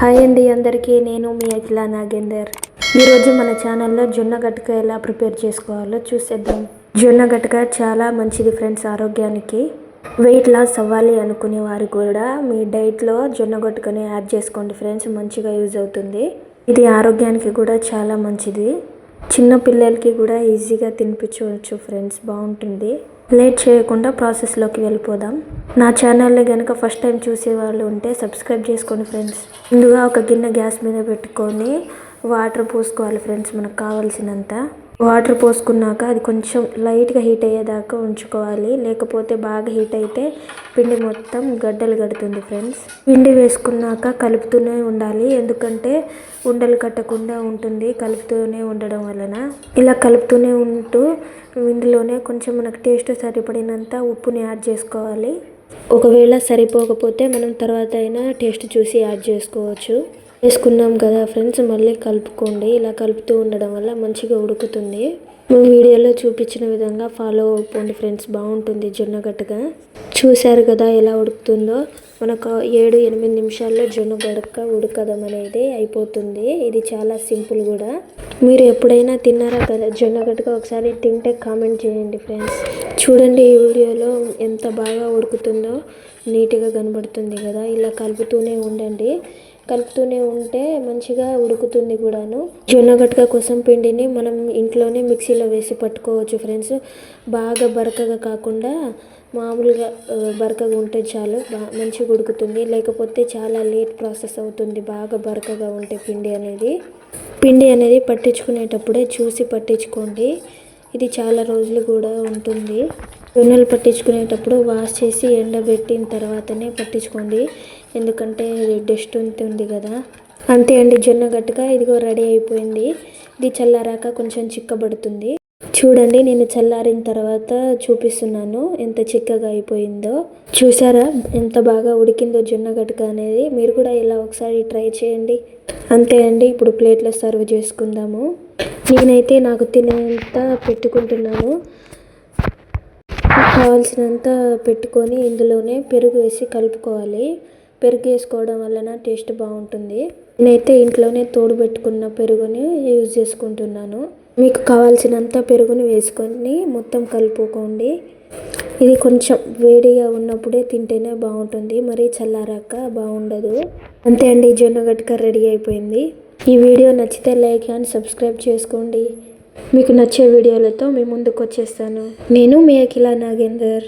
Hi అండి అందరికీ నేను మీ అఖిల నాగేందర్. ఈరోజు మన ఛానల్లో జొన్న గట్క ఎలా ప్రిపేర్ చేసుకోవాలో చూసేద్దాం. జొన్న గట్క చాలా మంచిది ఫ్రెండ్స్ ఆరోగ్యానికి. వెయిట్ లాస్ అవ్వాలి అనుకునే వారు కూడా మీ డైట్లో జొన్న గట్టుకని యాడ్ చేసుకోండి ఫ్రెండ్స్ మంచిగా యూజ్ అవుతుంది. ఇది ఆరోగ్యానికి కూడా చాలా మంచిది. చిన్న పిల్లలకి కూడా ఈజీగా తినిపించవచ్చు ఫ్రెండ్స్. బాగుంటుంది. లేట్ చేయకుండా ప్రాసెస్లోకి వెళ్ళిపోదాం. నా ఛానల్ని కనుక ఫస్ట్ టైం చూసే వాళ్ళు ఉంటే సబ్స్క్రైబ్ చేసుకోండి ఫ్రెండ్స్. ముందుగా ఒక గిన్నె గ్యాస్ మీద పెట్టుకొని వాటర్ పోసుకోవాలి ఫ్రెండ్స్. మనకు కావాల్సినంత. వాటర్ పోసుకున్నాక అది కొంచెం లైట్గా హీట్ అయ్యేదాకా ఉంచుకోవాలి. లేకపోతే బాగా హీట్ అయితే పిండి మొత్తం గడ్డలు కడుతుంది ఫ్రెండ్స్. పిండి వేసుకున్నాక కలుపుతూనే ఉండాలి. ఎందుకంటే ఉండలు కట్టకుండా ఉంటుంది. కలుపుతూనే ఉండడం వలన ఇలా కలుపుతూనే ఉంటూ ఇందులోనే కొంచెం మనకు టేస్ట్ సరిపడినంత ఉప్పుని యాడ్ చేసుకోవాలి. ఒకవేళ సరిపోకపోతే మనం తర్వాత అయినా టేస్ట్ చూసి యాడ్ చేసుకోవచ్చు. వేసుకున్నాం కదా ఫ్రెండ్స్ మళ్ళీ కలుపుకోండి. ఇలా కలుపుతూ ఉండడం వల్ల మంచిగా ఉడుకుతుంది. మేము వీడియోలో చూపించిన విధంగా ఫాలో అవ్వండి ఫ్రెండ్స్ బాగుంటుంది జొన్న చూశారు కదా ఎలా ఉడుకుతుందో? మనకు ఏడు ఎనిమిది నిమిషాల్లో జొన్న గడక ఉడకడం అనేది అయిపోతుంది. ఇది చాలా సింపుల్ కూడా. మీరు ఎప్పుడైనా తిన్నారా కదా జొన్న గడక? ఒకసారి తింటే కామెంట్ చేయండి ఫ్రెండ్స్. చూడండి ఈ వీడియోలో ఎంత బాగా ఉడుకుతుందో. నీట్గా కనబడుతుంది కదా. ఇలా కలుపుతూనే ఉండండి. కలుపుతూనే ఉంటే మంచిగా ఉడుకుతుంది కూడాను. జొన్న గట్క కోసం పిండిని మనం ఇంట్లోనే మిక్సీలో వేసి పట్టుకోవచ్చు ఫ్రెండ్స్. బాగా బరకగా కాకుండా మామూలుగా బరకగా ఉంటే చాలు మంచిగా ఉడుకుతుంది. లేకపోతే చాలా లేట్ ప్రాసెస్ అవుతుంది బాగా బరకగా ఉంటే పిండి అనేది. పిండి అనేది పట్టించుకునేటప్పుడే చూసి పట్టించుకోండి. ఇది చాలా రోజులు కూడా ఉంటుంది. జొన్నలు పట్టించుకునేటప్పుడు వాష్ చేసి ఎండబెట్టిన తర్వాతనే పట్టించుకోండి. ఎందుకంటే డస్ట్ ఉంటుంది కదా. అంతే అండి జొన్న గట్టుగా ఇదిగో రెడీ అయిపోయింది. ఇది చల్లారాక కొంచెం చిక్కబడుతుంది. చూడండి నేను చల్లారిన తర్వాత చూపిస్తున్నాను ఎంత చిక్కగా అయిపోయిందో. చూసారా ఎంత బాగా ఉడికిందో జొన్న గట్టుక అనేది. మీరు కూడా ఇలా ఒకసారి ట్రై చేయండి. అంతే అండి ఇప్పుడు ప్లేట్లో సర్వ్ చేసుకుందాము. నేనైతే నాకు తినేంత పెట్టుకుంటున్నాను. కావాల్సినంత పెట్టుకొని ఇందులోనే పెరుగు వేసి కలుపుకోవాలి. పెరుగు వేసుకోవడం వలన టేస్ట్ బాగుంటుంది. నేనైతే ఇంట్లోనే తోడు పెట్టుకున్న పెరుగుని యూజ్ చేసుకుంటున్నాను. మీకు కావాల్సినంత పెరుగుని వేసుకొని మొత్తం కలుపుకోండి. ఇది కొంచెం వేడిగా ఉన్నప్పుడే తింటేనే బాగుంటుంది. మరీ చల్లారాక బాగుండదు. అంతే అండి జొన్న గట్క రెడీ అయిపోయింది. ఈ వీడియో నచ్చితే లైక్ అండ్ సబ్స్క్రైబ్ చేసుకోండి. మీకు నచ్చే వీడియోలతో మీ ముందుకు వచ్చేస్తాను నేను మీ అఖిల నాగేందర్.